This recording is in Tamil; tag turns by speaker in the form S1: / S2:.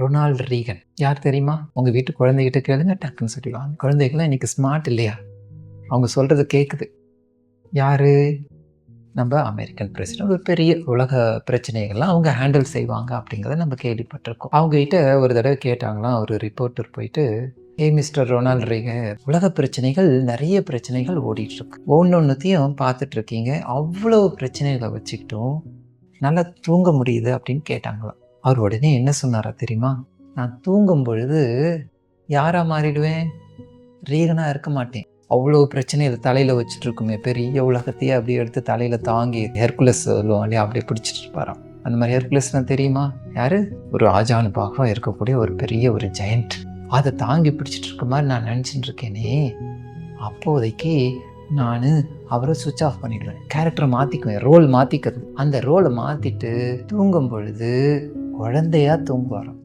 S1: Ronald Reagan. யார் தெரியுமா? உங்கள் வீட்டு குழந்தைகிட்ட கேளுங்க டக்குன்னு சொல்லிடுவாங்க. குழந்தைகள்லாம் இன்னைக்கு ஸ்மார்ட் இல்லையா? அவங்க சொல்கிறது கேட்குது யார்? நம்ம அமெரிக்கன் பிரசிடென்ட் ஒரு பெரிய உலக பிரச்சனைகள்லாம் அவங்க ஹேண்டில் செய்வாங்க அப்படிங்கிறத நம்ம கேள்விப்பட்டிருக்கோம். அவங்ககிட்ட ஒரு தடவை கேட்டாங்களாம் ஒரு ரிப்போர்ட்டர் போயிட்டு ஏ மிஸ்டர் ரொனால்ட் ரீகன் உலக பிரச்சனைகள் நிறைய பிரச்சனைகள் ஓடிட்டுருக்கு. ஒன்று ஒன்றுத்தையும் பார்த்துட்ருக்கீங்க அவ்வளோ பிரச்சனைகளை வச்சுக்கிட்டும் நல்லா தூங்க முடியுது அப்படின்னு கேட்டாங்களாம். அவர் உடனே என்ன சொன்னாரா தெரியுமா? நான் தூங்கும் பொழுது யாரா மாறிடுவேன்? ரீகனாக இருக்க மாட்டேன். அவ்வளோ பிரச்சனைகள் தலையில் வச்சுட்டு இருக்குமே பெரிய உலகத்தையே அப்படியே எடுத்து தலையில் தாங்கி ஹெர்குலஸ் சொல்லுவோம் இல்லையா? அப்படியே பிடிச்சிட்டு இருப்பாராம். அந்த மாதிரி ஹெர்குலஸ்லாம் தெரியுமா? யாரு? ஒரு ஆஜானுபாக இருக்கக்கூடிய ஒரு பெரிய ஒரு ஜெயண்ட் அதை தாங்கி பிடிச்சிட்டு இருக்க மாதிரி நான் நினச்சிட்டு இருக்கேனே. அப்போதைக்கு நான் அவரை சுவிட்ச் ஆஃப் பண்ணிடுவேன். கேரக்டரை மாற்றிக்குவேன் ரோல் மாற்றிக்கிறது அந்த ரோலை மாற்றிட்டு தூங்கும் பொழுது குழந்தையாக தூங்குவாராம்.